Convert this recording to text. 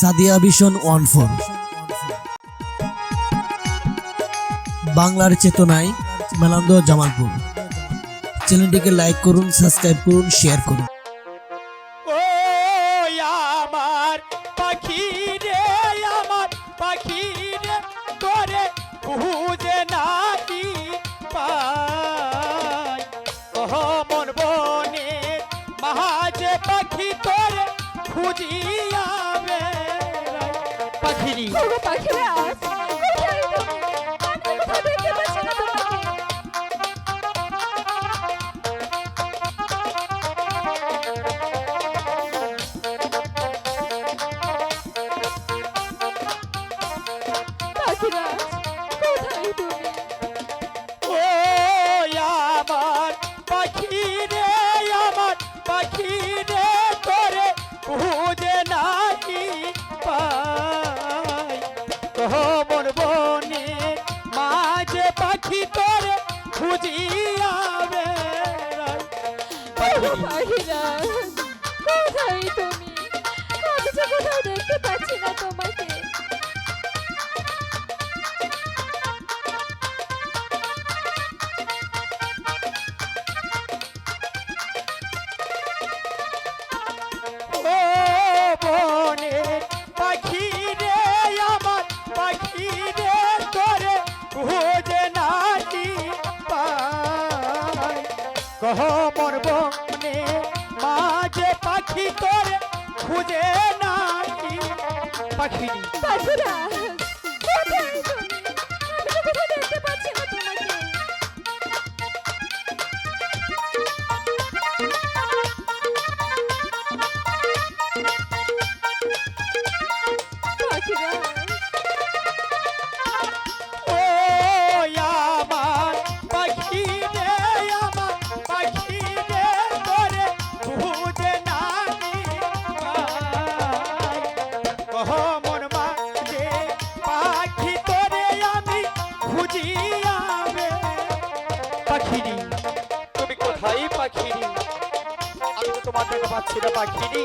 Sadia vision one four. বাংলার চেতনায় মেলান্দ জামালপুর। চ্যানেলটিকে লাইক করুন, সাবস্ক্রাইব করুন, শেয়ার করুন। পাখি তোরে খুঁজিয়াবে পাখিরি পাখিরা? করে খুঁজিয়া বেড়াই। কহ মরব মাঝে পাখি তোর খুঁজে নাই পাখি পাশুরা পাচ্ছি না পাখিনি